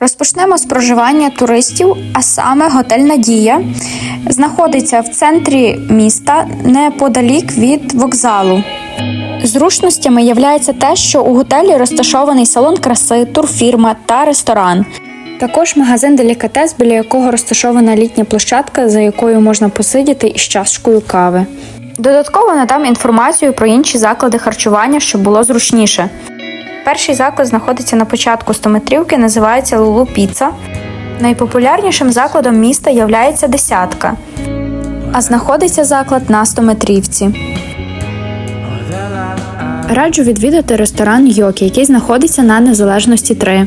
Розпочнемо з проживання туристів, а саме готель Надія знаходиться в центрі міста неподалік від вокзалу. Зручностями являється те, що у готелі розташований салон краси, турфірма та ресторан. Також магазин делікатес, біля якого розташована літня площадка, за якою можна посидіти із чашкою кави. Додатково надам інформацію про інші заклади харчування, щоб було зручніше. Перший заклад знаходиться на початку 100-метрівки, називається Лулу Піца. Найпопулярнішим закладом міста являється десятка, а знаходиться заклад на 100-метрівці. Раджу відвідати ресторан Йокі, який знаходиться на Незалежності 3.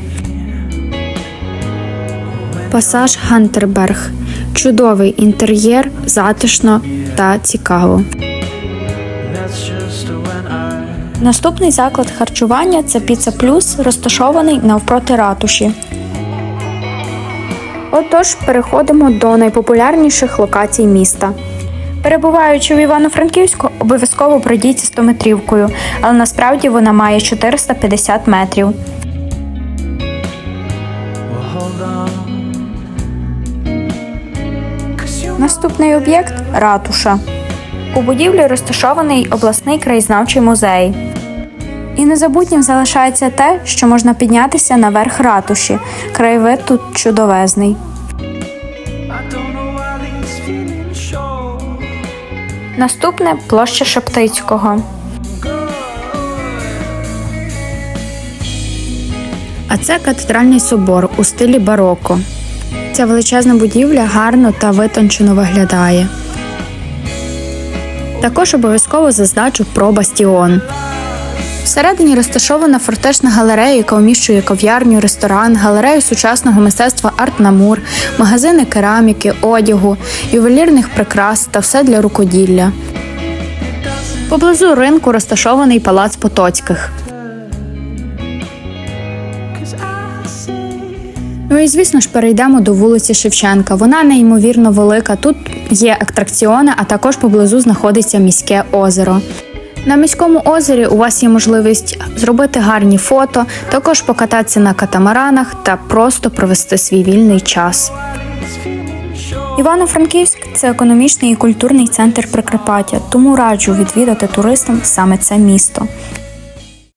Пасаж Гантерберг. Чудовий інтер'єр, затишно та цікаво. Наступний заклад харчування це Піца Плюс, розташований навпроти ратуші. Отож, переходимо до найпопулярніших локацій міста. Перебуваючи в Івано-Франківську, обов'язково пройдіть 100-метрівкою, але насправді вона має 450 метрів. Наступний об'єкт ратуша. У будівлі розташований обласний краєзнавчий музей. І незабутнім залишається те, що можна піднятися на верх ратуші. Краєвид тут чудовезний. Наступне площа Шептицького. А це катедральний собор у стилі бароко. Ця величезна будівля гарно та витончено виглядає. Також обов'язково зазначу про бастіон. Всередині розташована фортечна галерея, яка вміщує кав'ярню, ресторан, галерею сучасного мистецтва Арт Намур, магазини кераміки, одягу, ювелірних прикрас та все для рукоділля. Поблизу ринку розташований палац Потоцьких. Ну і звісно ж перейдемо до вулиці Шевченка. Вона неймовірно велика. Тут є атракціони, а також поблизу знаходиться міське озеро. На міському озері у вас є можливість зробити гарні фото, також покататися на катамаранах та просто провести свій вільний час. Івано-Франківськ це економічний і культурний центр Прикарпаття, тому раджу відвідати туристам саме це місто.